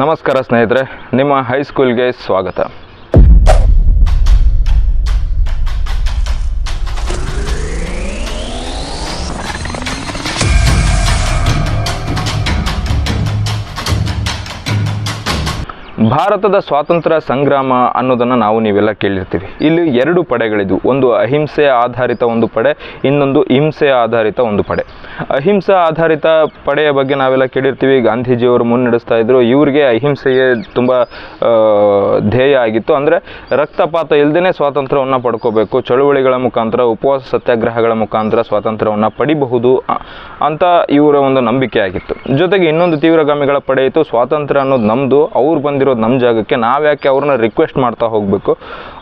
ನಮಸ್ಕಾರ ಸ್ನೇಹಿತರೆ, ನಿಮ್ಮ ಹೈಸ್ಕೂಲ್ಗೆ ಸ್ವಾಗತ. ಭಾರತದ ಸ್ವಾತಂತ್ರ್ಯ ಸಂಗ್ರಾಮ ಅನ್ನೋದನ್ನು ನಾವು ನೀವೆಲ್ಲ ಕೇಳಿರ್ತೀವಿ ಇಲ್ಲಿ ಎರಡು ಪಡೆಗಳಿದ್ವು. ಒಂದು ಅಹಿಂಸೆ ಆಧಾರಿತ ಒಂದು ಪಡೆ, ಇನ್ನೊಂದು ಹಿಂಸೆ ಆಧಾರಿತ ಒಂದು ಪಡೆ. ಅಹಿಂಸಾ ಆಧಾರಿತ ಪಡೆಯ ಬಗ್ಗೆ ನಾವೆಲ್ಲ ಕೇಳಿರ್ತೀವಿ. ಗಾಂಧೀಜಿಯವರು ಮುನ್ನಡೆಸ್ತಾ ಇದ್ರು. ಇವ್ರಿಗೆ ಅಹಿಂಸೆಯೇ ತುಂಬ ಧ್ಯೇಯ ಆಗಿತ್ತು. ಅಂದರೆ ರಕ್ತಪಾತ ಇಲ್ಲದೇ ಸ್ವಾತಂತ್ರ್ಯವನ್ನು ಪಡ್ಕೋಬೇಕು. ಚಳುವಳಿಗಳ ಮುಖಾಂತರ, ಉಪವಾಸ ಸತ್ಯಾಗ್ರಹಗಳ ಮುಖಾಂತರ ಸ್ವಾತಂತ್ರ್ಯವನ್ನು ಪಡಿಬಹುದು ಅಂತ ಇವರ ಒಂದು ನಂಬಿಕೆ ಆಗಿತ್ತು. ಜೊತೆಗೆ ಇನ್ನೊಂದು ತೀವ್ರಗಾಮಿಗಳ ಪಡೆ ಸ್ವಾತಂತ್ರ್ಯ ಅನ್ನೋದು ನಮ್ಮದು ಅವ್ರು ಬಂದಿರೋದು ನಮ್ಮ ಜಾಗಕ್ಕೆ. ನಾವ್ಯಾಕೆ ಅವ್ರನ್ನ ರಿಕ್ವೆಸ್ಟ್ ಮಾಡ್ತಾ ಹೋಗಬೇಕು?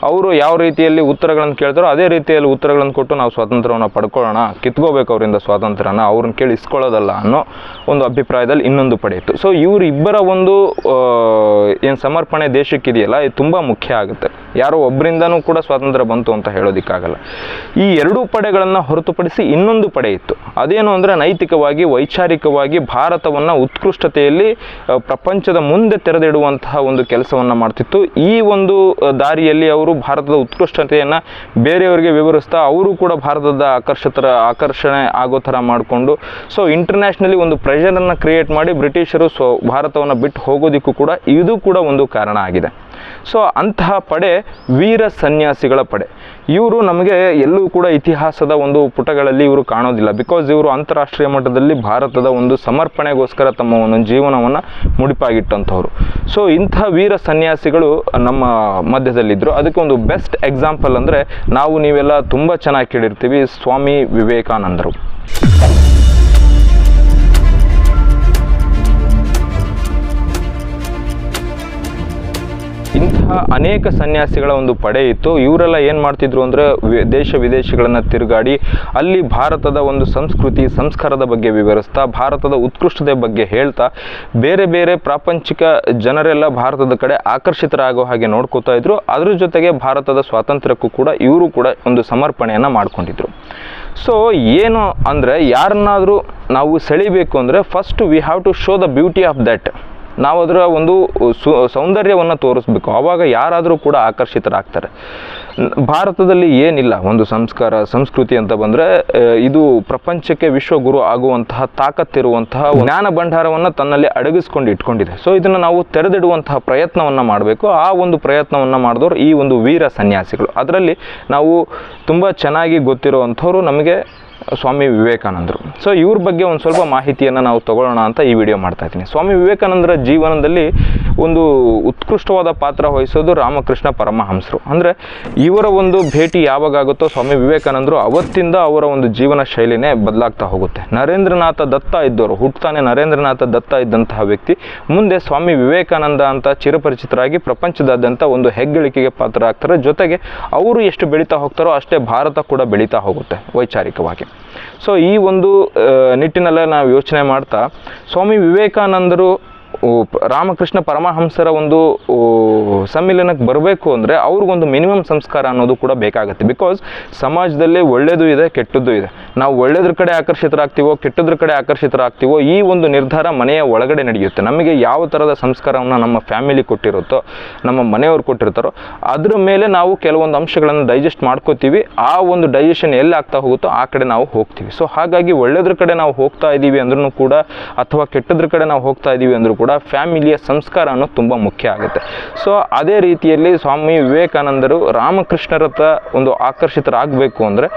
ಅವರು ಯಾವ ರೀತಿಯಲ್ಲಿ ಉತ್ತರಗಳನ್ನು ಕೇಳ್ತಾರೋ ಅದೇ ರೀತಿಯಲ್ಲಿ ಉತ್ತರಗಳನ್ನು ಕೊಟ್ಟು ನಾವು ಸ್ವಾತಂತ್ರ್ಯವನ್ನು ಪಡ್ಕೊಳ್ಳೋಣ, ಕಿತ್ಕೋಬೇಕು ಅವರಿಂದ ಸ್ವಾತಂತ್ರ್ಯನ, ಅವ್ರನ್ನ ಕೇಳಿ ಇಸ್ಕೊಳ್ಳೋದಲ್ಲ ಅನ್ನೋ ಒಂದು ಅಭಿಪ್ರಾಯದಲ್ಲಿ ಇನ್ನೊಂದು ಪಡೆ ಇತ್ತು. ಸೊ ಇವರಿಬ್ಬರ ಒಂದು ಏನು ಸಮರ್ಪಣೆ ದೇಶಕ್ಕಿದೆಯಲ್ಲ, ಇದು ತುಂಬ ಮುಖ್ಯ ಆಗುತ್ತೆ. ಯಾರೋ ಒಬ್ಬರಿಂದನೂ ಕೂಡ ಸ್ವಾತಂತ್ರ್ಯ ಬಂತು ಅಂತ ಹೇಳೋದಕ್ಕಾಗಲ್ಲ. ಈ ಎರಡೂ ಪಡೆಗಳನ್ನು ಹೊರತುಪಡಿಸಿ ಇನ್ನೊಂದು ಪಡೆ ಇತ್ತು. ಅದೇನು ಅಂದರೆ ನೈತಿಕವಾಗಿ, ವೈಚಾರಿಕವಾಗಿ ಭಾರತವನ್ನು ಉತ್ಕೃಷ್ಟತೆಯಲ್ಲಿ ಪ್ರಪಂಚದ ಮುಂದೆ ತೆರೆದಿಡುವಂತಹ ಒಂದು ಕೆಲಸವನ್ನು ಮಾಡ್ತಿತ್ತು. ಈ ಒಂದು ದಾರಿಯಲ್ಲಿ ಅವರು ಭಾರತದ ಉತ್ಕೃಷ್ಟತೆಯನ್ನು ಬೇರೆಯವರಿಗೆ ವಿವರಿಸ್ತಾ ಅವರು ಕೂಡ ಭಾರತದ ಆಕರ್ಷತರ ಆಕರ್ಷಣೆ ಆಗೋ ಥರ ಮಾಡಿಕೊಂಡು ಸೊ ಇಂಟರ್ನ್ಯಾಷನಲಿ ಒಂದು ಪ್ರೆಷರನ್ನು ಕ್ರಿಯೇಟ್ ಮಾಡಿ ಬ್ರಿಟಿಷರು ಸೊ ಭಾರತವನ್ನು ಬಿಟ್ಟು ಹೋಗೋದಕ್ಕೂ ಕೂಡ ಇದು ಕೂಡ ಒಂದು ಕಾರಣ ಆಗಿದೆ. ಸೊ ಅಂತಹ ಪಡೆ ವೀರ ಸನ್ಯಾಸಿಗಳ ಪಡೆ. ಇವರು ನಮಗೆ ಎಲ್ಲೂ ಕೂಡ ಇತಿಹಾಸದ ಒಂದು ಪುಟಗಳಲ್ಲಿ ಇವರು ಕಾಣೋದಿಲ್ಲ. ಬಿಕಾಸ್ ಇವರು ಅಂತಾರಾಷ್ಟ್ರೀಯ ಮಟ್ಟದಲ್ಲಿ ಭಾರತದ ಒಂದು ಸಮರ್ಪಣೆಗೋಸ್ಕರ ತಮ್ಮ ಒಂದು ಜೀವನವನ್ನು ಮುಡಿಪಾಗಿಟ್ಟಂಥವ್ರು. ಸೊ ಇಂಥ ವೀರ ಸನ್ಯಾಸಿಗಳು ನಮ್ಮ ಮಧ್ಯದಲ್ಲಿದ್ದರು ಅದಕ್ಕೆ ಒಂದು ಬೆಸ್ಟ್ ಎಕ್ಸಾಂಪಲ್ ಅಂದರೆ ನಾವು ನೀವೆಲ್ಲ ತುಂಬ ಚೆನ್ನಾಗಿ ಕೇಳಿರ್ತೀವಿ ಸ್ವಾಮಿ ವಿವೇಕಾನಂದರು. ಇಂತಹ ಅನೇಕ ಸನ್ಯಾಸಿಗಳ ಒಂದು ಪಡೆ ಇತ್ತು. ಇವರೆಲ್ಲ ಏನು ಮಾಡ್ತಿದ್ರು ಅಂದರೆ ದೇಶ ವಿದೇಶಗಳನ್ನು ತಿರುಗಾಡಿ ಅಲ್ಲಿ ಭಾರತದ ಒಂದು ಸಂಸ್ಕೃತಿ, ಸಂಸ್ಕಾರದ ಬಗ್ಗೆ ವಿವರಿಸ್ತಾ, ಭಾರತದ ಉತ್ಕೃಷ್ಟತೆ ಬಗ್ಗೆ ಹೇಳ್ತಾ, ಬೇರೆ ಬೇರೆ ಪ್ರಾಪಂಚಿಕ ಜನರೆಲ್ಲ ಭಾರತದ ಕಡೆ ಆಕರ್ಷಿತರಾಗೋ ಹಾಗೆ ನೋಡ್ಕೋತಾ ಇದ್ರು. ಅದ್ರ ಜೊತೆಗೆ ಭಾರತದ ಸ್ವಾತಂತ್ರ್ಯಕ್ಕೂ ಕೂಡ ಇವರು ಕೂಡ ಒಂದು ಸಮರ್ಪಣೆಯನ್ನು ಮಾಡ್ಕೊಂಡಿದ್ರು. ಸೊ ಏನು ಅಂದರೆ ಯಾರನ್ನಾದರೂ ನಾವು ಸೆಳಿಬೇಕು ಅಂದರೆ first we have to show the beauty of that ನಾವು ಅದರ ಒಂದು ಸೌಂದರ್ಯವನ್ನು ತೋರಿಸ್ಬೇಕು. ಆವಾಗ ಯಾರಾದರೂ ಕೂಡ ಆಕರ್ಷಿತರಾಗ್ತಾರೆ. ಭಾರತದಲ್ಲಿ ಏನಿಲ್ಲ ಒಂದು ಸಂಸ್ಕಾರ, ಸಂಸ್ಕೃತಿ ಅಂತ ಬಂದರೆ ಇದು ಪ್ರಪಂಚಕ್ಕೆ ವಿಶ್ವಗುರು ಆಗುವಂತಹ ತಾಕತ್ತಿರುವಂತಹ ಜ್ಞಾನ ಭಂಡಾರವನ್ನು ತನ್ನಲ್ಲಿ ಅಡಗಿಸ್ಕೊಂಡು ಇಟ್ಕೊಂಡಿದೆ. ಸೊ ಇದನ್ನು ನಾವು ತೆರೆದಿಡುವಂತಹ ಪ್ರಯತ್ನವನ್ನು ಮಾಡಬೇಕು. ಆ ಒಂದು ಪ್ರಯತ್ನವನ್ನು ಮಾಡಿದವರು ಈ ಒಂದು ವೀರ ಸನ್ಯಾಸಿಗಳು. ಅದರಲ್ಲಿ ನಾವು ತುಂಬ ಚೆನ್ನಾಗಿ ಗೊತ್ತಿರುವಂಥವ್ರು ನಮಗೆ ಸ್ವಾಮಿ ವಿವೇಕಾನಂದರು. ಸೊ ಇವ್ರ ಬಗ್ಗೆ ಒಂದು ಸ್ವಲ್ಪ ಮಾಹಿತಿಯನ್ನು ನಾವು ತಗೊಳ್ಳೋಣ ಅಂತ ಈ ವಿಡಿಯೋ ಮಾಡ್ತಾ ಇದ್ದೀನಿ. ಸ್ವಾಮಿ ವಿವೇಕಾನಂದರ ಜೀವನದಲ್ಲಿ ಒಂದು ಉತ್ಕೃಷ್ಟವಾದ ಪಾತ್ರ ವಹಿಸೋದು ರಾಮಕೃಷ್ಣ ಪರಮಹಂಸರು. ಅಂದರೆ ಇವರ ಒಂದು ಭೇಟಿ ಯಾವಾಗುತ್ತೋ ಸ್ವಾಮಿ ವಿವೇಕಾನಂದರು ಅವತ್ತಿಂದ ಅವರ ಒಂದು ಜೀವನ ಶೈಲಿನೇ ಬದಲಾಗ್ತಾ ಹೋಗುತ್ತೆ. ನರೇಂದ್ರನಾಥ ದತ್ತ ಇದ್ದವರು, ಹುಟ್ತಾನೆ ನರೇಂದ್ರನಾಥ ದತ್ತ ಇದ್ದಂತಹ ವ್ಯಕ್ತಿ, ಮುಂದೆ ಸ್ವಾಮಿ ವಿವೇಕಾನಂದ ಅಂತ ಚಿರಪರಿಚಿತರಾಗಿ ಪ್ರಪಂಚದಾದ್ಯಂತ ಒಂದು ಹೆಗ್ಗಳಿಕೆಗೆ ಪಾತ್ರ ಆಗ್ತಾರೆ ಜೊತೆಗೆ ಅವರು ಎಷ್ಟು ಬೆಳೀತಾ ಹೋಗ್ತಾರೋ ಅಷ್ಟೇ ಭಾರತ ಕೂಡ ಬೆಳೀತಾ ಹೋಗುತ್ತೆ ವೈಚಾರಿಕವಾಗಿ. ಸೊ ಈ ಒಂದು ನಿಟ್ಟಿನಲ್ಲೇ ನಾವು ಯೋಚನೆ ಮಾಡ್ತಾ, ಸ್ವಾಮಿ ವಿವೇಕಾನಂದರು ರಾಮಕೃಷ್ಣ ಪರಮಹಂಸರ ಒಂದು ಸಮ್ಮಿಲನಕ್ಕೆ ಬರಬೇಕು ಅಂದರೆ ಅವ್ರಿಗೊಂದು ಮಿನಿಮಮ್ ಸಂಸ್ಕಾರ ಅನ್ನೋದು ಕೂಡ ಬೇಕಾಗುತ್ತೆ. ಬಿಕಾಸ್ ಸಮಾಜದಲ್ಲಿ ಒಳ್ಳೆಯದು ಇದೆ, ಕೆಟ್ಟದ್ದು ಇದೆ. ನಾವು ಒಳ್ಳೆಯದ್ರ ಕಡೆ ಆಕರ್ಷಿತರಾಗ್ತೀವೋ, ಕೆಟ್ಟದ್ರ ಕಡೆ ಆಕರ್ಷಿತರಾಗ್ತೀವೋ, ಈ ಒಂದು ನಿರ್ಧಾರ ಮನೆಯ ಒಳಗಡೆ ನಡೆಯುತ್ತೆ. ನಮಗೆ ಯಾವ ಥರದ ಸಂಸ್ಕಾರವನ್ನು ನಮ್ಮ ಫ್ಯಾಮಿಲಿ ಕೊಟ್ಟಿರುತ್ತೋ, ನಮ್ಮ ಮನೆಯವ್ರು ಕೊಟ್ಟಿರ್ತಾರೋ, ಅದ್ರ ಮೇಲೆ ನಾವು ಕೆಲವೊಂದು ಅಂಶಗಳನ್ನು ಡೈಜೆಸ್ಟ್ ಮಾಡ್ಕೋತೀವಿ. ಆ ಒಂದು ಡೈಜೆಷನ್ ಎಲ್ಲಿ ಆಗ್ತಾ ಹೋಗುತ್ತೋ ಆ ಕಡೆ ನಾವು ಹೋಗ್ತೀವಿ. ಸೊ ಹಾಗಾಗಿ ಒಳ್ಳೆಯದ್ರ ಕಡೆ ನಾವು ಹೋಗ್ತಾ ಇದ್ದೀವಿ ಅಂದ್ರೂ ಕೂಡ, ಅಥವಾ ಕೆಟ್ಟದ್ರ ಕಡೆ ನಾವು ಹೋಗ್ತಾ ಇದ್ದೀವಿ ಅಂದರೂ ಕೂಡ, ಫ್ಯಾಮಿಲಿಯ ಸಂಸ್ಕಾರ ಅನ್ನೋದು ತುಂಬ ಮುಖ್ಯ ಆಗುತ್ತೆ. ಸೊ ಅದೇ ರೀತಿಯಲ್ಲಿ ಸ್ವಾಮಿ ವಿವೇಕಾನಂದರು ರಾಮಕೃಷ್ಣರತ್ತ ಒಂದು ಆಕರ್ಷಿತರಾಗಬೇಕು ಅಂದರೆ,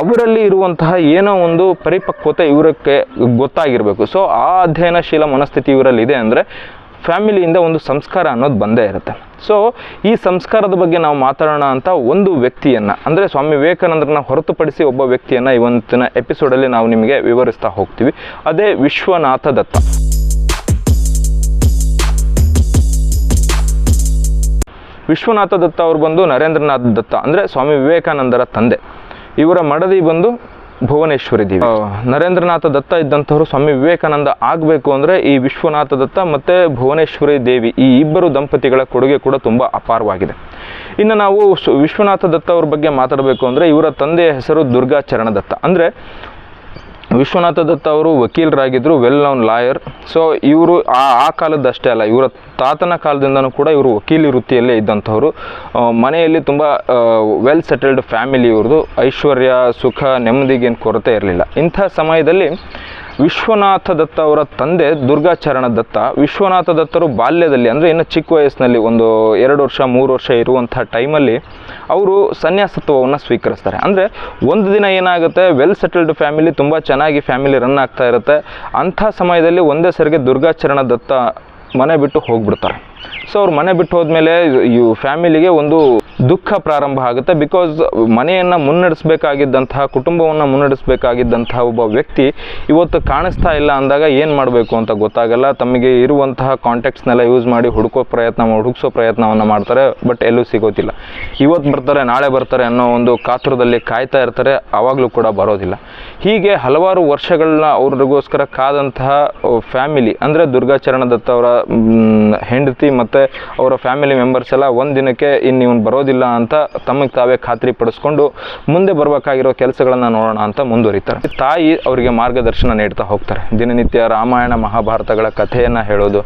ಅವರಲ್ಲಿ ಇರುವಂತಹ ಏನೋ ಒಂದು ಪರಿಪಕ್ವತೆ ಇವರಕ್ಕೆ ಗೊತ್ತಾಗಿರಬೇಕು. ಸೊ ಆ ಅಧ್ಯಯನಶೀಲ ಮನಸ್ಥಿತಿ ಇವರಲ್ಲಿ ಇದೆ ಅಂದರೆ ಫ್ಯಾಮಿಲಿಯಿಂದ ಒಂದು ಸಂಸ್ಕಾರ ಅನ್ನೋದು ಬಂದೇ ಇರುತ್ತೆ. ಸೊ ಈ ಸಂಸ್ಕಾರದ ಬಗ್ಗೆ ನಾವು ಮಾತಾಡೋಣ ಅಂತ ಒಂದು ವ್ಯಕ್ತಿಯನ್ನು, ಅಂದರೆ ಸ್ವಾಮಿ ವಿವೇಕಾನಂದರನ್ನ ಹೊರತುಪಡಿಸಿ ಒಬ್ಬ ವ್ಯಕ್ತಿಯನ್ನು ಇವತ್ತಿನ ಎಪಿಸೋಡಲ್ಲಿ ನಾವು ನಿಮಗೆ ವಿವರಿಸ್ತಾ ಹೋಗ್ತೀವಿ. ಅದೇ ವಿಶ್ವನಾಥ ದತ್ತ. ವಿಶ್ವನಾಥ ದತ್ತ ಅವರು ಬಂದು ನರೇಂದ್ರನಾಥ್ ದತ್ತ, ಅಂದರೆ ಸ್ವಾಮಿ ವಿವೇಕಾನಂದರ ತಂದೆ. ಇವರ ಮಡದಿ ಬಂದು ಭುವನೇಶ್ವರಿ ದೇವಿ. ನರೇಂದ್ರನಾಥ ದತ್ತ ಇದ್ದಂಥವ್ರು ಸ್ವಾಮಿ ವಿವೇಕಾನಂದ ಆಗಬೇಕು ಅಂದರೆ ಈ ವಿಶ್ವನಾಥ ದತ್ತ ಮತ್ತು ಭುವನೇಶ್ವರಿ ದೇವಿ ಈ ಇಬ್ಬರು ದಂಪತಿಗಳ ಕೊಡುಗೆ ಕೂಡ ತುಂಬ ಅಪಾರವಾಗಿದೆ. ಇನ್ನು ನಾವು ವಿಶ್ವನಾಥ ದತ್ತ ಅವ್ರ ಬಗ್ಗೆ ಮಾತಾಡಬೇಕು ಅಂದರೆ ಇವರ ತಂದೆಯ ಹೆಸರು ದುರ್ಗಾಚರಣ ದತ್ತ. ಅಂದರೆ ವಿಶ್ವನಾಥ ದತ್ತ ಅವರು ವಕೀಲರಾಗಿದ್ದರು ವೆಲ್ ನೌನ್ ಲಾಯರ್ ಸೊ ಇವರು ಆ ಆ ಕಾಲದಷ್ಟೇ ಅಲ್ಲ, ಇವರ ತಾತನ ಕಾಲದಿಂದನೂ ಕೂಡ ಇವರು ವಕೀಲಿ ವೃತ್ತಿಯಲ್ಲೇ ಇದ್ದಂಥವ್ರು. ಮನೆಯಲ್ಲಿ ತುಂಬ ವೆಲ್ ಸೆಟಲ್ಡ್ ಫ್ಯಾಮಿಲಿ ಇವ್ರದ್ದು. ಐಶ್ವರ್ಯ, ಸುಖ, ನೆಮ್ಮದಿಗೇನು ಕೊರತೆ ಇರಲಿಲ್ಲ. ಇಂಥ ಸಮಯದಲ್ಲಿ ವಿಶ್ವನಾಥ ದತ್ತ ಅವರ ತಂದೆ ದುರ್ಗಾಚರಣ ದತ್ತ. ವಿಶ್ವನಾಥ ದತ್ತರು ಬಾಲ್ಯದಲ್ಲಿ, ಅಂದರೆ ಇನ್ನು ಚಿಕ್ಕ ವಯಸ್ಸಿನಲ್ಲಿ ಒಂದು ಎರಡು ವರ್ಷ, ಮೂರು ವರ್ಷ ಇರುವಂಥ ಟೈಮಲ್ಲಿ ಅವರು ಸನ್ಯಾಸತ್ವವನ್ನು ಸ್ವೀಕರಿಸ್ತಾರೆ. ಅಂದರೆ ಒಂದು ದಿನ ಏನಾಗುತ್ತೆ ವೆಲ್ ಸೆಟಲ್ಡ್ ಫ್ಯಾಮಿಲಿ ತುಂಬ ಚೆನ್ನಾಗಿ ಫ್ಯಾಮಿಲಿ ರನ್ ಆಗ್ತಾ ಇರುತ್ತೆ. ಅಂಥ ಸಮಯದಲ್ಲಿ ಒಂದೇ ಸರಿಗೆ ದುರ್ಗಾಚರಣ ದತ್ತ ಮನೆ ಬಿಟ್ಟು ಹೋಗ್ಬಿಡ್ತಾರೆ. ಸೊ ಅವ್ರು ಮನೆ ಬಿಟ್ಟು ಹೋದ್ಮೇಲೆ ಈ ಫ್ಯಾಮಿಲಿಗೆ ಒಂದು ದುಃಖ ಪ್ರಾರಂಭ ಆಗುತ್ತೆ. ಬಿಕಾಸ್ ಮನೆಯನ್ನು ಮುನ್ನಡೆಸಬೇಕಾಗಿದ್ದಂತಹ ಕುಟುಂಬವನ್ನು ಮುನ್ನಡೆಸಬೇಕಾಗಿದ್ದಂತಹ ಒಬ್ಬ ವ್ಯಕ್ತಿ ಇವತ್ತು ಕಾಣಿಸ್ತಾ ಇಲ್ಲ ಅಂದಾಗ ಏನು ಮಾಡಬೇಕು ಅಂತ ಗೊತ್ತಾಗಲ್ಲ. ತಮಗೆ ಇರುವಂತಹ ಕಾಂಟ್ಯಾಕ್ಟ್ಸ್ನೆಲ್ಲ ಯೂಸ್ ಮಾಡಿ ಹುಡುಕೋ ಪ್ರಯತ್ನ ಹುಡುಕ್ಸೋ ಪ್ರಯತ್ನವನ್ನು ಮಾಡ್ತಾರೆ ಬಟ್ ಎಲ್ಲೂ ಸಿಗೋದಿಲ್ಲ. ಇವತ್ತು ಬರ್ತಾರೆ ನಾಳೆ ಬರ್ತಾರೆ ಅನ್ನೋ ಒಂದು ಕಾತುರದಲ್ಲಿ ಕಾಯ್ತಾ ಇರ್ತಾರೆ ಆವಾಗಲೂ ಕೂಡ ಬರೋದಿಲ್ಲ. ಹೀಗೆ ಹಲವಾರು ವರ್ಷಗಳನ್ನ ಅವ್ರಿಗೋಸ್ಕರ ಕಾದಂತಹ ಫ್ಯಾಮಿಲಿ ಅಂದರೆ ದುರ್ಗಾಚರಣ ದತ್ತ ಅವರ ಮ್, ಮತ್ತು ಅವರ ಫ್ಯಾಮಿಲಿ ಮೆಂಬರ್ಸ್ ಎಲ್ಲ ಒಂದು ದಿನಕ್ಕೆ ಇನ್ನು ಇವನು ಬರೋದಿಲ್ಲ ಅಂತ ತಮಗೆ ತಾವೇ ಖಾತ್ರಿ ಪಡಿಸ್ಕೊಂಡು ಮುಂದೆ ಬರಬೇಕಾಗಿರೋ ಕೆಲಸಗಳನ್ನು ನೋಡೋಣ ಅಂತ ಮುಂದುವರಿತಾರೆ. ತಾಯಿ ಅವರಿಗೆ ಮಾರ್ಗದರ್ಶನ ನೀಡ್ತಾ ಹೋಗ್ತಾರೆ. ದಿನನಿತ್ಯ ರಾಮಾಯಣ ಮಹಾಭಾರತಗಳ ಕಥೆಯನ್ನು ಹೇಳೋದು,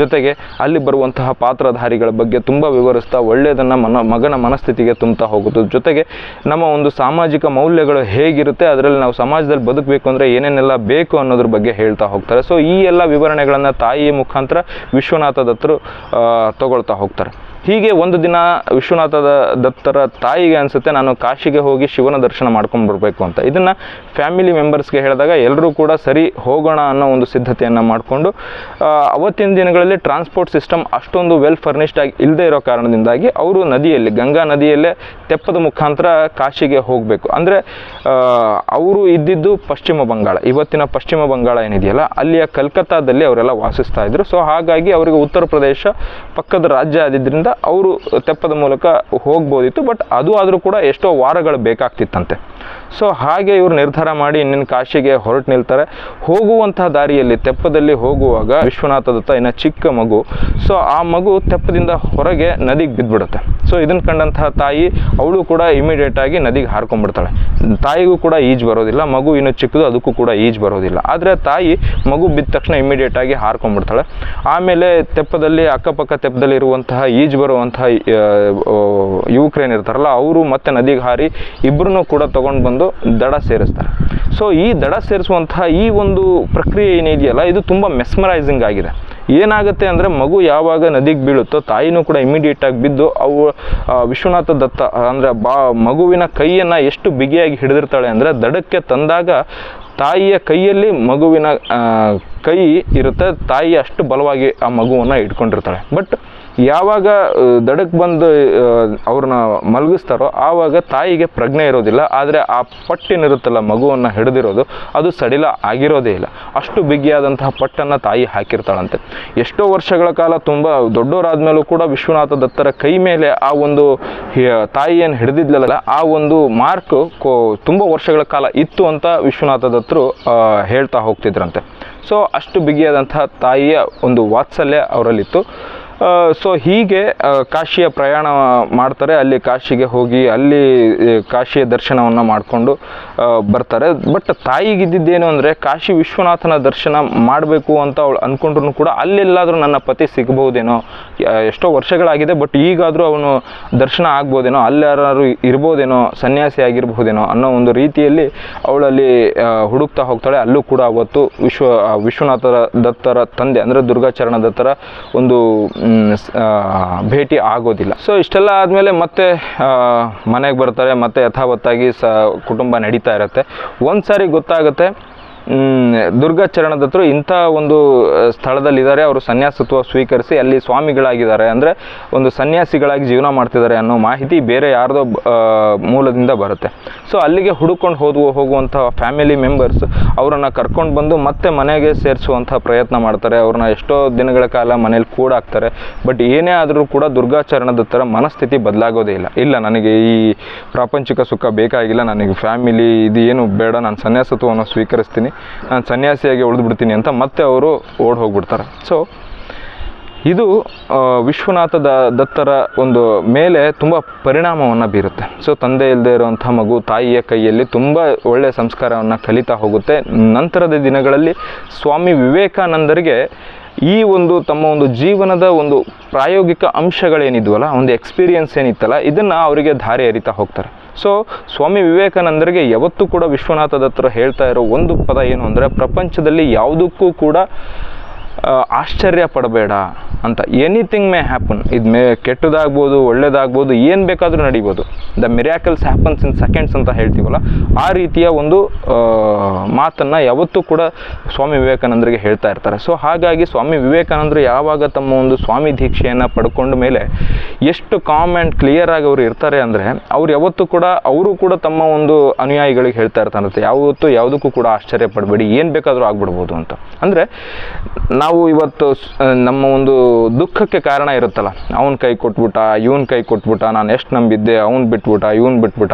ಜೊತೆಗೆ ಅಲ್ಲಿ ಬರುವಂತಹ ಪಾತ್ರಧಾರಿಗಳ ಬಗ್ಗೆ ತುಂಬ ವಿವರಿಸ್ತಾ ಒಳ್ಳೆಯದನ್ನು ಮನ, ಮಗನ ಮನಸ್ಥಿತಿಗೆ ತುಂಬ್ತಾ ಹೋಗೋದು. ಜೊತೆಗೆ ನಮ್ಮ ಒಂದು ಸಾಮಾಜಿಕ ಮೌಲ್ಯಗಳು ಹೇಗಿರುತ್ತೆ, ಅದರಲ್ಲಿ ನಾವು ಸಮಾಜದಲ್ಲಿ ಬದುಕಬೇಕು ಅಂದರೆ ಏನೇನೆಲ್ಲ ಬೇಕು ಅನ್ನೋದ್ರ ಬಗ್ಗೆ ಹೇಳ್ತಾ ಹೋಗ್ತಾರೆ. ಸೊ ಈ ಎಲ್ಲ ವಿವರಣೆಗಳನ್ನು ತಾಯಿಯ ಮುಖಾಂತರ ವಿಶ್ವನಾಥ ದತ್ತರು ತಗೊಳ್ತಾ ಹೋಗ್ತಾರೆ. ಹೀಗೆ ಒಂದು ದಿನ ವಿಶ್ವನಾಥ ದತ್ತರ ತಾಯಿಗೆ ಅನಿಸುತ್ತೆ, ನಾನು ಕಾಶಿಗೆ ಹೋಗಿ ಶಿವನ ದರ್ಶನ ಮಾಡ್ಕೊಂಡು ಬರಬೇಕು ಅಂತ. ಇದನ್ನು ಫ್ಯಾಮಿಲಿ ಮೆಂಬರ್ಸ್ಗೆ ಹೇಳಿದಾಗ ಎಲ್ಲರೂ ಕೂಡ ಸರಿ ಹೋಗೋಣ ಅನ್ನೋ ಒಂದು ಸಿದ್ಧತೆಯನ್ನು ಮಾಡಿಕೊಂಡು ಅವತ್ತಿನ ದಿನಗಳಲ್ಲಿ ಟ್ರಾನ್ಸ್ಪೋರ್ಟ್ ಸಿಸ್ಟಮ್ ಅಷ್ಟೊಂದು ವೆಲ್ ಫರ್ನಿಶ್ಡ್ ಆಗಿ ಇಲ್ಲದೆ ಇರೋ ಕಾರಣದಿಂದಾಗಿ ಅವರು ನದಿಯಲ್ಲಿ, ಗಂಗಾ ನದಿಯಲ್ಲೇ ತೆಪ್ಪದ ಮುಖಾಂತರ ಕಾಶಿಗೆ ಹೋಗಬೇಕು. ಅಂದರೆ ಅವರು ಇದ್ದಿದ್ದು ಪಶ್ಚಿಮ ಬಂಗಾಳ. ಇವತ್ತಿನ ಪಶ್ಚಿಮ ಬಂಗಾಳ ಏನಿದೆಯಲ್ಲ, ಅಲ್ಲಿಯ ಕಲ್ಕತ್ತಾದಲ್ಲಿ ಅವರೆಲ್ಲ ವಾಸಿಸ್ತಾ ಇದ್ರು. ಸೊ ಹಾಗಾಗಿ ಅವರಿಗೆ ಉತ್ತರ ಪ್ರದೇಶ ಪಕ್ಕದ ರಾಜ್ಯ ಆದಿದ್ದರಿಂದ ಅವರು ತೆಪ್ಪದ ಮೂಲಕ ಹೋಗ್ಬೋದಿತ್ತು ಬಟ್ ಅದು ಆದರೂ ಕೂಡ ಎಷ್ಟೋ ವಾರಗಳು ಬೇಕಾಗ್ತಿತ್ತಂತೆ. ಸೊ ಹಾಗೆ ಇವರು ನಿರ್ಧಾರ ಮಾಡಿ ಇನ್ನೇನು ಕಾಶಿಗೆ ಹೊರಟು ನಿಲ್ತಾರೆ. ಹೋಗುವಂತಹ ದಾರಿಯಲ್ಲಿ, ತೆಪ್ಪದಲ್ಲಿ ಹೋಗುವಾಗ ವಿಶ್ವನಾಥ ದತ್ತ ಇನ್ನು ಚಿಕ್ಕ ಮಗು. ಸೊ ಆ ಮಗು ತೆಪ್ಪದಿಂದ ಹೊರಗೆ ನದಿಗೆ ಬಿದ್ದುಬಿಡುತ್ತೆ. ಸೊ ಇದನ್ನು ಕಂಡಂತಹ ತಾಯಿ, ಅವಳು ಕೂಡ ಇಮಿಡಿಯೇಟ್ ಆಗಿ ನದಿಗೆ ಹಾರ್ಕೊಂಡ್ಬಿಡ್ತಾಳೆ ತಾಯಿಗೂ ಕೂಡ ಈಜು ಬರೋದಿಲ್ಲ, ಮಗು ಇನ್ನು ಚಿಕ್ಕದು, ಅದಕ್ಕೂ ಕೂಡ ಈಜು ಬರೋದಿಲ್ಲ. ಆದರೆ ತಾಯಿ ಮಗು ಬಿದ್ದ ತಕ್ಷಣ ಇಮಿಡಿಯೇಟ್ ಆಗಿ ಹಾರ್ಕೊಂಡ್ಬಿಡ್ತಾಳೆ ಆಮೇಲೆ ತೆಪ್ಪದಲ್ಲಿ, ಅಕ್ಕಪಕ್ಕ ತೆಪ್ಪದಲ್ಲಿ ಇರುವಂತಹ ಈಜು ಬರುವಂತಹ ಯುವಕರೇನಿರ್ತಾರಲ್ಲ ಅವರು ಮತ್ತೆ ನದಿಗೆ ಹಾರಿ ಇಬ್ಬರನ್ನೂ ಕೂಡ ತೊಗೊಂಡು ಬಂದು ದಡ ಸೇರಿಸ್ತಾರೆ. ಸೊ ಈ ದಡ ಸೇರಿಸುವಂತಹ ಈ ಒಂದು ಪ್ರಕ್ರಿಯೆ ಏನಿದೆಯಲ್ಲ, ಇದು ತುಂಬ ಮೆಸ್ಮರೈಸಿಂಗ್ ಆಗಿದೆ. ಏನಾಗುತ್ತೆ ಅಂದರೆ, ಮಗು ಯಾವಾಗ ನದಿಗೆ ಬೀಳುತ್ತೋ, ತಾಯಿನೂ ಕೂಡ ಇಮಿಡಿಯೇಟ್ ಆಗಿ ಬಿದ್ದು ಅವು ವಿಶ್ವನಾಥ ದತ್ತ, ಅಂದರೆ ಬಾ, ಮಗುವಿನ ಕೈಯನ್ನು ಎಷ್ಟು ಬಿಗಿಯಾಗಿ ಹಿಡಿದಿರ್ತಾಳೆ ಅಂದರೆ, ದಡಕ್ಕೆ ತಂದಾಗ ತಾಯಿಯ ಕೈಯಲ್ಲಿ ಮಗುವಿನ ಕೈ ಇರುತ್ತೆ, ತಾಯಿ ಅಷ್ಟು ಬಲವಾಗಿ ಆ ಮಗುವನ್ನು ಇಟ್ಕೊಂಡಿರ್ತಾಳೆ. ಬಟ್ ಯಾವಾಗ ದಡಕ್ಕೆ ಬಂದು ಅವ್ರನ್ನ ಮಲಗಿಸ್ತಾರೋ ಆವಾಗ ತಾಯಿಗೆ ಪ್ರಜ್ಞೆ ಇರೋದಿಲ್ಲ. ಆದರೆ ಆ ಪಟ್ಟಿನಿರುತ್ತಲ್ಲ ಮಗುವನ್ನು ಹಿಡಿದಿರೋದು ಅದು ಸಡಿಲ ಆಗಿರೋದೇ ಇಲ್ಲ. ಅಷ್ಟು ಬಿಗಿಯಾದಂತಹ ಪಟ್ಟನ್ನು ತಾಯಿ ಹಾಕಿರ್ತಾಳಂತೆ. ಎಷ್ಟೋ ವರ್ಷಗಳ ಕಾಲ ತುಂಬ ದೊಡ್ಡವರಾದ್ಮೇಲೂ ಕೂಡ ವಿಶ್ವನಾಥ ದತ್ತರ ಕೈ ಮೇಲೆ ಆ ಒಂದು ತಾಯಿಯನ್ನು ಹಿಡಿದಿದ್ಲಲ್ಲ, ಆ ಒಂದು ಮಾರ್ಕ್ ಕೋ, ತುಂಬ ವರ್ಷಗಳ ಕಾಲ ಇತ್ತು ಅಂತ ವಿಶ್ವನಾಥ ದತ್ತರು ಹೇಳ್ತಾ ಹೋಗ್ತಿದ್ರಂತೆ. ಸೊ, ಅಷ್ಟು ಬಿಗಿಯಾದಂತಹ ತಾಯಿಯ ಒಂದು ವಾತ್ಸಲ್ಯ ಅವರಲ್ಲಿತ್ತು. ಸೊ ಹೀಗೆ ಕಾಶಿಯ ಪ್ರಯಾಣ ಮಾಡ್ತಾರೆ. ಅಲ್ಲಿ ಕಾಶಿಗೆ ಹೋಗಿ, ಅಲ್ಲಿ ಕಾಶಿಯ ದರ್ಶನವನ್ನು ಮಾಡಿಕೊಂಡು ಬರ್ತಾರೆ. ಬಟ್ ತಾಯಿಗಿದ್ದಿದ್ದೇನು ಅಂದರೆ, ಕಾಶಿ ವಿಶ್ವನಾಥನ ದರ್ಶನ ಮಾಡಬೇಕು ಅಂತ ಅವಳು ಅಂದ್ಕೊಂಡ್ರು ಕೂಡ ಅಲ್ಲೆಲ್ಲಾದರೂ ನನ್ನ ಪತಿ ಸಿಗ್ಬೋದೇನೋ ಎಷ್ಟೋ ವರ್ಷಗಳಾಗಿದೆ ಬಟ್ ಈಗಾದರೂ ಅವನು ದರ್ಶನ ಆಗ್ಬೋದೇನೋ ಅಲ್ಲಾರು ಇರ್ಬೋದೇನೋ, ಸನ್ಯಾಸಿ ಆಗಿರ್ಬೋದೇನೋ ಅನ್ನೋ ಒಂದು ರೀತಿಯಲ್ಲಿ ಅವಳಲ್ಲಿ ಹುಡುಕ್ತಾ ಹೋಗ್ತಾಳೆ. ಅಲ್ಲೂ ಕೂಡ ಅವತ್ತು ವಿಶ್ವ ವಿಶ್ವನಾಥರ ದತ್ತರ ತಂದೆ, ಅಂದರೆ ದುರ್ಗಾಚರಣ ದತ್ತರ ಒಂದು ಭೇಟಿ ಆಗೋದಿಲ್ಲ. ಸೊ ಇಷ್ಟೆಲ್ಲ ಆದಮೇಲೆ ಮತ್ತೆ ಮನೆಗೆ ಬರ್ತಾರೆ, ಮತ್ತೆ ಯಥಾವತ್ತಾಗಿ ಸ, ಕುಟುಂಬ ನಡೀತಾ ಇರುತ್ತೆ. ಒಂದು ಸಾರಿ ಗೊತ್ತಾಗುತ್ತೆ ದುರ್ಗಾ ದುರ್ಗಾಚರಣ ದತ್ತರು ಇಂಥ ಒಂದು ಸ್ಥಳದಲ್ಲಿದ್ದಾರೆ. ಅವರು ಸನ್ಯಾಸತ್ವ ಸ್ವೀಕರಿಸಿ ಅಲ್ಲಿ ಸ್ವಾಮಿಗಳಾಗಿದ್ದಾರೆ. ಅಂದರೆ ಒಂದು ಸನ್ಯಾಸಿಗಳಾಗಿ ಜೀವನ ಮಾಡ್ತಿದ್ದಾರೆ ಅನ್ನೋ ಮಾಹಿತಿ ಬೇರೆ ಯಾರದೋ ಮೂಲದಿಂದ ಬರುತ್ತೆ. ಸೊ ಅಲ್ಲಿಗೆ ಹುಡುಕೊಂಡು ಹೋದುವ ಹೋಗುವಂಥ ಫ್ಯಾಮಿಲಿ ಮೆಂಬರ್ಸ್ ಅವರನ್ನು ಕರ್ಕೊಂಡು ಬಂದು ಮತ್ತೆ ಮನೆಗೆ ಸೇರಿಸುವಂಥ ಪ್ರಯತ್ನ ಮಾಡ್ತಾರೆ. ಅವ್ರನ್ನ ಎಷ್ಟೋ ದಿನಗಳ ಕಾಲ ಮನೇಲಿ ಕೂಡಾಕ್ತಾರೆ ಬಟ್ ಏನೇ ಆದರೂ ಕೂಡ ದುರ್ಗಾಚರಣದ ಥರ ಮನಸ್ಥಿತಿ ಬದಲಾಗೋದೇ ಇಲ್ಲ. ಇಲ್ಲ, ನನಗೆ ಈ ಪ್ರಾಪಂಚಿಕ ಸುಖ ಬೇಕಾಗಿಲ್ಲ. ನನಗೆ ಫ್ಯಾಮಿಲಿ ಇದು ಏನು ಬೇಡ. ನಾನು ಸನ್ಯಾಸತ್ವವನ್ನು ಸ್ವೀಕರಿಸ್ತೀನಿ. ನಾನು ಸನ್ಯಾಸಿಯಾಗಿ ಉಳಿದ್ಬಿಡ್ತೀನಿ ಅಂತ ಮತ್ತೆ ಅವರು ಓಡ್ ಹೋಗ್ಬಿಡ್ತಾರೆ. ಸೊ ಇದು ವಿಶ್ವನಾಥ ದತ್ತರ ಒಂದು ಮೇಲೆ ತುಂಬ ಪರಿಣಾಮವನ್ನು ಬೀರುತ್ತೆ. ಸೊ, ತಂದೆ ಇಲ್ಲದೆ ಇರುವಂಥ ಮಗು ತಾಯಿಯ ಕೈಯಲ್ಲಿ ತುಂಬ ಒಳ್ಳೆಯ ಸಂಸ್ಕಾರವನ್ನು ಕಲಿತಾ ಹೋಗುತ್ತೆ. ನಂತರದ ದಿನಗಳಲ್ಲಿ ಸ್ವಾಮಿ ವಿವೇಕಾನಂದರಿಗೆ ಈ ಒಂದು ತಮ್ಮ ಒಂದು ಜೀವನದ ಒಂದು ಪ್ರಾಯೋಗಿಕ ಅಂಶಗಳೇನಿದ್ವಲ್ಲ, ಒಂದು ಎಕ್ಸ್ಪೀರಿಯನ್ಸ್ ಏನಿತ್ತಲ್ಲ, ಇದನ್ನು ಅವರಿಗೆ ಧಾರೆ ಎರಿತಾ ಹೋಗ್ತಾರೆ. ಸೊ, ಸ್ವಾಮಿ ವಿವೇಕಾನಂದರಿಗೆ ಯಾವತ್ತೂ ಕೂಡ ವಿಶ್ವನಾಥ ದತ್ತರು ಹೇಳ್ತಾ ಇರೋ ಒಂದು ಪದ ಏನು ಅಂದರೆ, ಪ್ರಪಂಚದಲ್ಲಿ ಯಾವುದಕ್ಕೂ ಕೂಡ ಆಶ್ಚರ್ಯ ಪಡಬೇಡ ಅಂತ ಎನಿಥಿಂಗ್ ಮೇ ಹ್ಯಾಪನ್ ಇದು ಮೇ ಕೆಟ್ಟದಾಗ್ಬೋದು, ಒಳ್ಳೇದಾಗ್ಬೋದು, ಏನು ಬೇಕಾದರೂ ನಡಿಬೋದು. The miracles happens in seconds ಅಂತ ಹೇಳ್ತೀವಲ್ಲ, ಆ ರೀತಿಯ ಒಂದು ಮಾತನ್ನು ಯಾವತ್ತೂ ಕೂಡ ಸ್ವಾಮಿ ವಿವೇಕಾನಂದರಿಗೆ ಹೇಳ್ತಾ ಇರ್ತಾರೆ. ಸೊ ಹಾಗಾಗಿ ಸ್ವಾಮಿ ವಿವೇಕಾನಂದರು ಯಾವಾಗ ತಮ್ಮ ಒಂದು ಸ್ವಾಮಿ ದೀಕ್ಷೆಯನ್ನು ಪಡ್ಕೊಂಡ ಮೇಲೆ ಎಷ್ಟು ಕಾಮ್ ಆ್ಯಂಡ್ ಕ್ಲಿಯರ್ ಆಗಿ ಅವರು ಇರ್ತಾರೆ ಅಂದರೆ ಅವ್ರು ಯಾವತ್ತೂ ಕೂಡ ಅವರು ಕೂಡ ತಮ್ಮ ಒಂದು ಅನುಯಾಯಿಗಳಿಗೆ ಹೇಳ್ತಾ ಇರ್ತಾರಂತೆ ಯಾವತ್ತೂ ಯಾವುದಕ್ಕೂ ಕೂಡ ಆಶ್ಚರ್ಯ ಪಡಬೇಡಿ, ಏನು ಬೇಕಾದರೂ ಆಗ್ಬಿಡ್ಬೋದು ಅಂತ. ಅಂದರೆ ನಾವು ಇವತ್ತು ನಮ್ಮ ಒಂದು ದುಃಖಕ್ಕೆ ಕಾರಣ ಇರುತ್ತಲ್ಲ. ಅವನ ಕೈ ಕೊಟ್ಬಿಟ್ಟ, ಇವನ್ ಕೈ ಕೊಟ್ಬಿಟ್ಟ, ನಾನು ಎಷ್ಟು ನಂಬಿದ್ದೆ, ಅವ್ನು ಬಿಟ್ಬಿಟ್ಟ, ಇವನು ಬಿಟ್ಬಿಟ್ಟ.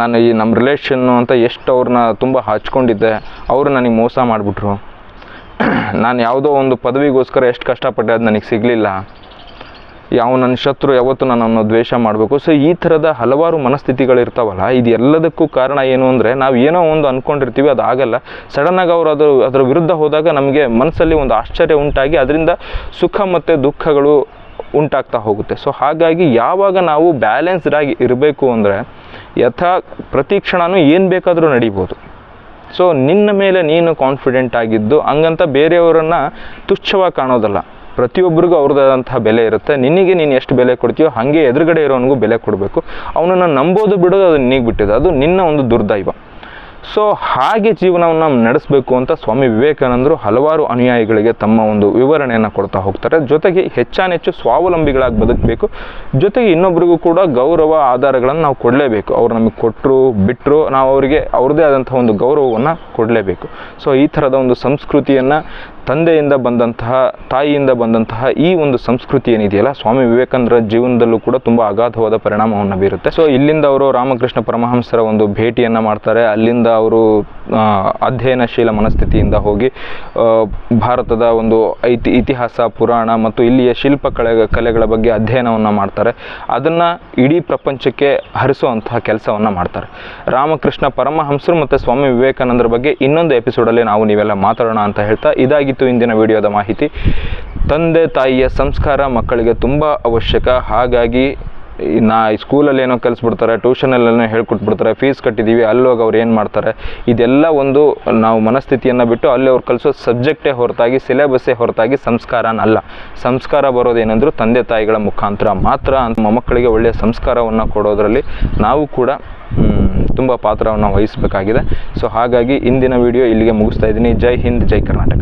ನಾನು ಈ ನಮ್ಮ ರಿಲೇಷನ್ನು ಅಂತ ಎಷ್ಟು ಅವ್ರನ್ನ ತುಂಬ ಹಚ್ಕೊಂಡಿದ್ದೆ, ಅವರು ನನಗೆ ಮೋಸ ಮಾಡಿಬಿಟ್ರು. ನಾನು ಯಾವುದೋ ಒಂದು ಪದವಿಗೋಸ್ಕರ ಎಷ್ಟು ಕಷ್ಟಪಟ್ಟೆ ಅದು ನನಗೆ ಸಿಗಲಿಲ್ಲ. ಯಾವ ನನ್ನ ಶತ್ರು ಯಾವತ್ತು ನನ್ನನ್ನು ದ್ವೇಷ ಮಾಡಬೇಕು? ಸೊ ಈ ಥರದ ಹಲವಾರು ಮನಸ್ಥಿತಿಗಳು ಇರ್ತಾವಲ್ಲ ಇದು ಎಲ್ಲದಕ್ಕೂ ಕಾರಣ ಏನು ಅಂದರೆ, ನಾವು ಏನೋ ಒಂದು ಅಂದ್ಕೊಂಡಿರ್ತೀವಿ ಅದು ಆಗಲ್ಲ. ಸಡನ್ನಾಗಿ ಅವರು ಅದರ ಅದರ ವಿರುದ್ಧ ಹೋದಾಗ ನಮಗೆ ಮನಸ್ಸಲ್ಲಿ ಒಂದು ಆಶ್ಚರ್ಯ ಉಂಟಾಗಿ, ಅದರಿಂದ ಸುಖ ಮತ್ತು ದುಃಖಗಳು ಉಂಟಾಗ್ತಾ ಹೋಗುತ್ತೆ. ಸೊ ಹಾಗಾಗಿ ಯಾವಾಗ ನಾವು ಬ್ಯಾಲೆನ್ಸ್ಡ್ ಆಗಿ ಇರಬೇಕು ಅಂದರೆ, ಯಥಾ ಪ್ರತಿ ಕ್ಷಣನೂ ಏನು ಬೇಕಾದರೂ ನಡೀಬೋದು. ಸೊ ನಿನ್ನ ಮೇಲೆ ನೀನು ಕಾನ್ಫಿಡೆಂಟ್ ಆಗಿದ್ದು, ಹಂಗಂತ ಬೇರೆಯವರನ್ನು ತುಚ್ಛವಾಗಿ ಕಾಣೋದಲ್ಲ. ಪ್ರತಿಯೊಬ್ಬರಿಗೂ ಅವ್ರದ್ದಾದಂತಹ ಬೆಲೆ ಇರುತ್ತೆ. ನಿನಗೆ ನೀನು ಎಷ್ಟು ಬೆಲೆ ಕೊಡ್ತೀಯೋ ಹಾಗೆ ಎದುರುಗಡೆ ಇರೋನಿಗೂ ಬೆಲೆ ಕೊಡಬೇಕು. ಅವನನ್ನು ನಂಬೋದು ಬಿಡೋದು ಅದು ನಿನಗೆ ಬಿಟ್ಟಿದೆ ಅದು ನಿನ್ನ ಒಂದು ದುರ್ದೈವ. ಸೊ ಹಾಗೆ ಜೀವನವನ್ನು ನಡೆಸಬೇಕು ಅಂತ ಸ್ವಾಮಿ ವಿವೇಕಾನಂದರು ಹಲವಾರು ಅನುಯಾಯಿಗಳಿಗೆ ತಮ್ಮ ಒಂದು ವಿವರಣೆಯನ್ನು ಕೊಡ್ತಾ ಹೋಗ್ತಾರೆ. ಜೊತೆಗೆ ಹೆಚ್ಚಾನೆಚ್ಚು ಸ್ವಾವಲಂಬಿಗಳಾಗಿ ಬದುಕಬೇಕು. ಜೊತೆಗೆ ಇನ್ನೊಬ್ಬರಿಗೂ ಕೂಡ ಗೌರವ ಆಧಾರಗಳನ್ನು ನಾವು ಕೊಡಲೇಬೇಕು. ಅವ್ರು ನಮಗೆ ಕೊಟ್ಟರು ಬಿಟ್ಟರು ನಾವು ಅವರಿಗೆ ಅವ್ರದ್ದೇ ಆದಂಥ ಒಂದು ಗೌರವವನ್ನು ಕೊಡಲೇಬೇಕು. ಸೊ ಈ ಥರದ ಒಂದು ಸಂಸ್ಕೃತಿಯನ್ನು ತಂದೆಯಿಂದ ಬಂದಂತಹ, ತಾಯಿಯಿಂದ ಬಂದಂತಹ ಈ ಒಂದು ಸಂಸ್ಕೃತಿ ಏನಿದೆಯಲ್ಲ, ಸ್ವಾಮಿ ವಿವೇಕಾನಂದರ ಜೀವನದಲ್ಲೂ ಕೂಡ ತುಂಬ ಅಗಾಧವಾದ ಪರಿಣಾಮವನ್ನು ಬೀರುತ್ತೆ. ಸೊ ಇಲ್ಲಿಂದ ಅವರು ರಾಮಕೃಷ್ಣ ಪರಮಹಂಸರ ಒಂದು ಭೇಟಿಯನ್ನು ಮಾಡ್ತಾರೆ. ಅಲ್ಲಿಂದ ಅವರು ಅಧ್ಯಯನಶೀಲ ಮನಸ್ಥಿತಿಯಿಂದ ಹೋಗಿ ಭಾರತದ ಒಂದು ಐತಿ, ಇತಿಹಾಸ, ಪುರಾಣ ಮತ್ತು ಇಲ್ಲಿಯ ಶಿಲ್ಪ ಕಲೆ ಕಲೆಗಳ ಬಗ್ಗೆ ಅಧ್ಯಯನವನ್ನು ಮಾಡ್ತಾರೆ. ಅದನ್ನು ಇಡೀ ಪ್ರಪಂಚಕ್ಕೆ ಹರಿಸುವಂತಹ ಕೆಲಸವನ್ನು ಮಾಡ್ತಾರೆ. ರಾಮಕೃಷ್ಣ ಪರಮಹಂಸರು ಮತ್ತು ಸ್ವಾಮಿ ವಿವೇಕಾನಂದರ ಬಗ್ಗೆ ಇನ್ನೊಂದು ಎಪಿಸೋಡಲ್ಲಿ ನಾವು ನೀವೆಲ್ಲ ಮಾತಾಡೋಣ ಅಂತ ಹೇಳ್ತಾ ಇದಾಗಿತ್ತು ಇಂದಿನ ವಿಡಿಯೋದ ಮಾಹಿತಿ. ತಂದೆ ತಾಯಿಯ ಸಂಸ್ಕಾರ ಮಕ್ಕಳಿಗೆ ತುಂಬ ಅವಶ್ಯಕ. ಹಾಗಾಗಿ ನಾ ಸ್ಕೂಲಲ್ಲಿ ಏನೋ ಕಲಿಸ್ಬಿಡ್ತಾರೆ, ಟ್ಯೂಷನಲ್ಲೇನೋ ಹೇಳ್ಕೊಟ್ಬಿಡ್ತಾರೆ ಫೀಸ್ ಕಟ್ಟಿದ್ದೀವಿ ಅಲ್ಲೋಗಿ ಅವ್ರು ಏನು ಮಾಡ್ತಾರೆ? ಇದೆಲ್ಲ ಒಂದು ನಾವು ಮನಸ್ಥಿತಿಯನ್ನು ಬಿಟ್ಟು ಅಲ್ಲಿ ಅವ್ರು ಕಲಿಸೋ ಸಬ್ಜೆಕ್ಟೇ ಹೊರತಾಗಿ ಸಿಲೆಬಸ್ಸೇ ಹೊರತಾಗಿ ಸಂಸ್ಕಾರನಲ್ಲ ಸಂಸ್ಕಾರ ಬರೋದೇನೆಂದರೂ ತಂದೆ ತಾಯಿಗಳ ಮುಖಾಂತರ ಮಾತ್ರ ನಮ್ಮ ಮಕ್ಕಳಿಗೆ ಒಳ್ಳೆಯ ಸಂಸ್ಕಾರವನ್ನು ಕೊಡೋದರಲ್ಲಿ ನಾವು ಕೂಡ ತುಂಬ ಪಾತ್ರವನ್ನು ವಹಿಸಬೇಕಾಗಿದೆ. ಸೊ ಹಾಗಾಗಿ ಇಂದಿನ ವಿಡಿಯೋ ಇಲ್ಲಿಗೆ ಮುಗಿಸ್ತಾ ಇದ್ದೀನಿ. ಜೈ ಹಿಂದ್, ಜೈ ಕರ್ನಾಟಕ.